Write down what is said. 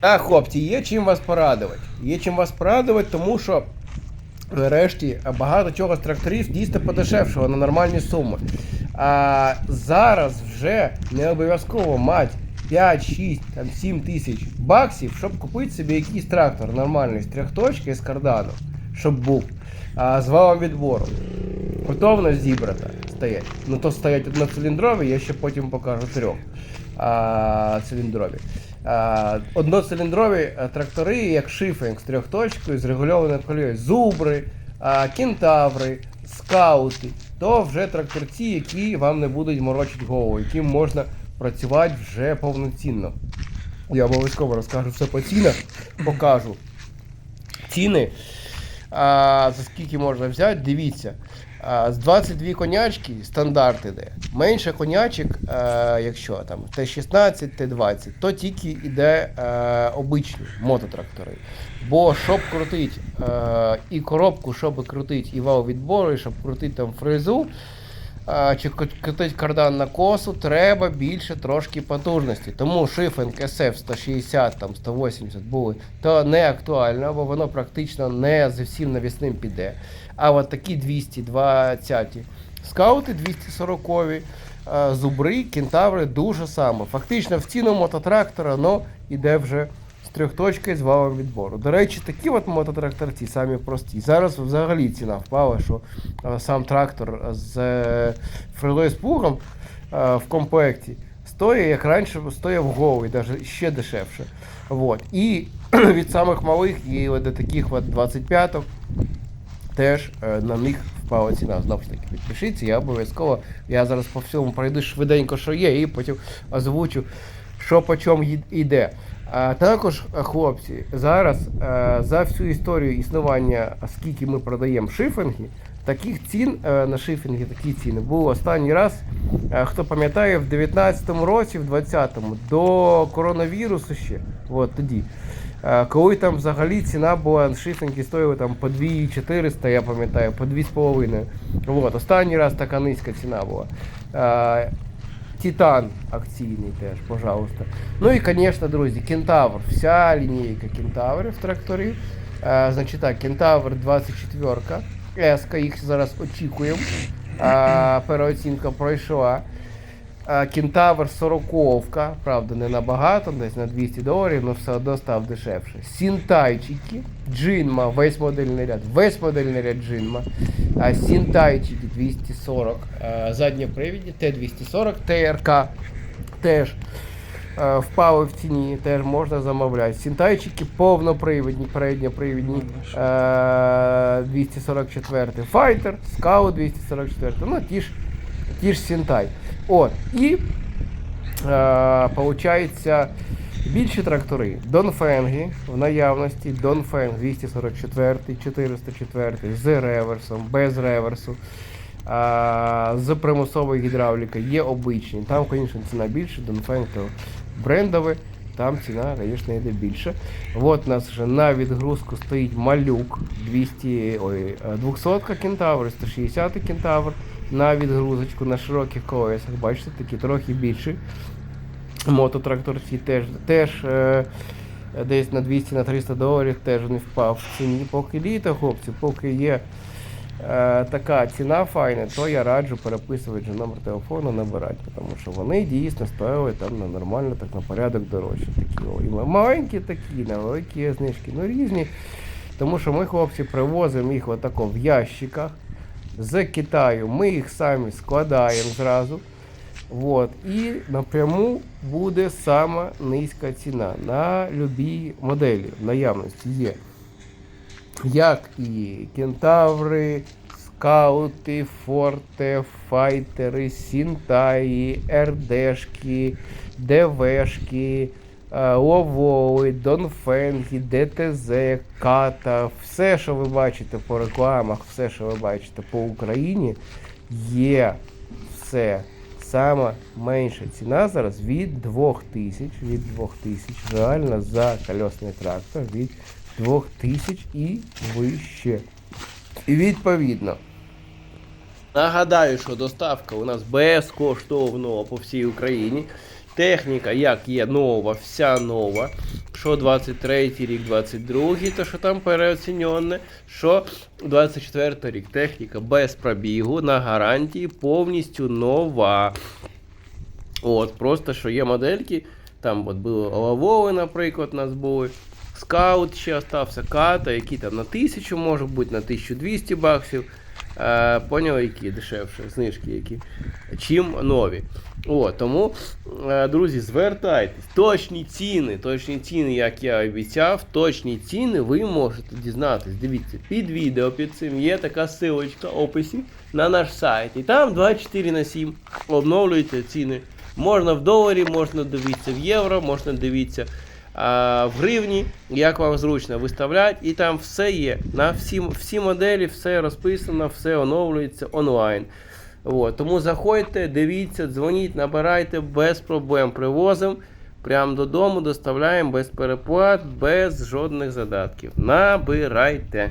Так, хлопці, є чим вас порадувати. Є чим вас порадувати, тому що нарешті багато чого з тракторів дійсно подешевшало на нормальні суми. А зараз вже не обов'язково мати 5, 6, там 7 тисяч баксів, щоб купити собі якийсь трактор нормальний з трьохточки з кардану, щоб був. А, з валом відбору. Готовність зібрата стоять. Ну то стоять одноциліндрові, я ще потім покажу трьох а, циліндрові. А, одноциліндрові трактори, як шифінг з трьохточкою, з регульованою колією, зубри, а, кентаври, скаути, то вже тракторці, які вам не будуть морочити голову, яким можна працювати вже повноцінно. Я обов'язково розкажу все по цінах, покажу ціни. А, за скільки можна взяти, дивіться. З 22 конячки стандарт іде. Менше конячок, якщо там Т-16, Т-20, то тільки йде обичні мототрактори. Бо щоб крутити і коробку, щоб крутити і вал відбору, і щоб крутити там фрезу, чи крутити кардан на косу, треба більше трошки потужності. Тому шифинг SF 160, там 180 були, то не актуально, бо воно практично не з всім навісним піде. А от такі 220 скаути 240 а, зубри, кентаври дуже само. Фактично в ціну мототрактора воно йде вже з трьохточкою з валом відбору. До речі, такі от мототракторці самі прості. Зараз взагалі ціна впала, що е, сам трактор з е, фрезою з плугом е, в комплекті стоїть, як раніше стояв голий, навіть ще дешевше. Вот. І від самих малих і до таких от 25-ок теж е, на них впала ціна. Знову ж таки, підпишіться, я обов'язково. Я зараз по всьому пройду швиденько, що є, і потім озвучу, що по чому йде. Також, е, хлопці, зараз е, за всю історію існування, скільки ми продаємо шифінги, таких цін е, на шифінги, такі ціни було останній раз. Хто пам'ятає, в 19-му році, в 20-му, до коронавірусу ще, от тоді. Коли там взагалі ціна була на шифінги стоїла там по 2400, я пам'ятаю, по 2,5. Останній раз така низька ціна була. Титан акційний теж, пожалуйста. Ну і, звісно, друзі, кентавр. Вся лінійка кентаврів тракторів. Е, значить так, кентавр 24 Еска, їх зараз очікуємо. Е, переоцінка пройшла. Кентавр 40, правда, не набагато, десь на 200 доларів, але все одно став дешевше. Сінтайчики, Джинма, весь модельний ряд, весь модельний ряд Джинма. Сінтайчики 240, е, задньопривідні, Т240, ТРК теж впали в ціні, теж можна замовляти. Сінтайчики повнопривідні, передньопривідні, е, 244, Fighter, Scout 244, ну ті ж, ті ж Сінтай. От, і е, получається більші трактори. Донфенги в наявності, Донфенг 244, 404 з реверсом, без реверсу. А, з примусовою гідравлікою є обичні. Там, звісно, ціна більше, Донфенг то брендовий, там ціна, звісно, йде більше. От у нас вже на відгрузку стоїть малюк 200, ой, е, 200 кентавр, 160 кентавр на відгрузочку на широких колесах. Бачите, такі трохи більші. Мототракторці теж, теж е, десь на 200 на 300 доларів теж не впав в ціні. Поки літо, хлопці, поки є е, така ціна файна, то я раджу переписувати номер телефону, набирати, тому що вони дійсно стояли там на нормально, так на порядок дорожче. Такі о, і маленькі такі, на великі знижки, ну різні. Тому що ми, хлопці, привозимо їх отако в ящиках з Китаю. Ми їх самі складаємо зразу. Вот. І напряму буде сама низька ціна на любі моделі в наявності є. Як і кентаври, скаути, форте, файтери, сінтаї, РДшки, ДВшки, е, ловоли, донфенги, ДТЗ, ката, все, що ви бачите по рекламах, все, що ви бачите по Україні, є все. Сама менша ціна зараз від 2000, від 2000, реально за колесний трактор від 2000 і вище. І відповідно. Нагадаю, що доставка у нас безкоштовно по всій Україні. Техніка, як є нова, вся нова. Що 23 рік, 22, то що там переоціньоне, що 24 рік техніка без пробігу на гарантії повністю нова. От, просто що є модельки, там от були Лавови, наприклад, у нас були. Скаут ще остався, ката, які там на 1000 може бути, на 1200 баксів. Е, поняли, які дешевше, знижки які. Чим нові. О, тому, е, друзі, звертайтесь. Точні ціни, точні ціни, як я обіцяв, точні ціни ви можете дізнатись. Дивіться, під відео під цим є така силочка в описі на наш сайт. І там 24 на 7 обновлюються ціни. Можна в доларі, можна дивитися в євро, можна дивитися в гривні, як вам зручно виставляти, і там все є. На всі, всі моделі, все розписано, все оновлюється онлайн. От, тому заходьте, дивіться, дзвоніть, набирайте без проблем. Привозимо прямо додому, доставляємо без переплат, без жодних задатків. Набирайте.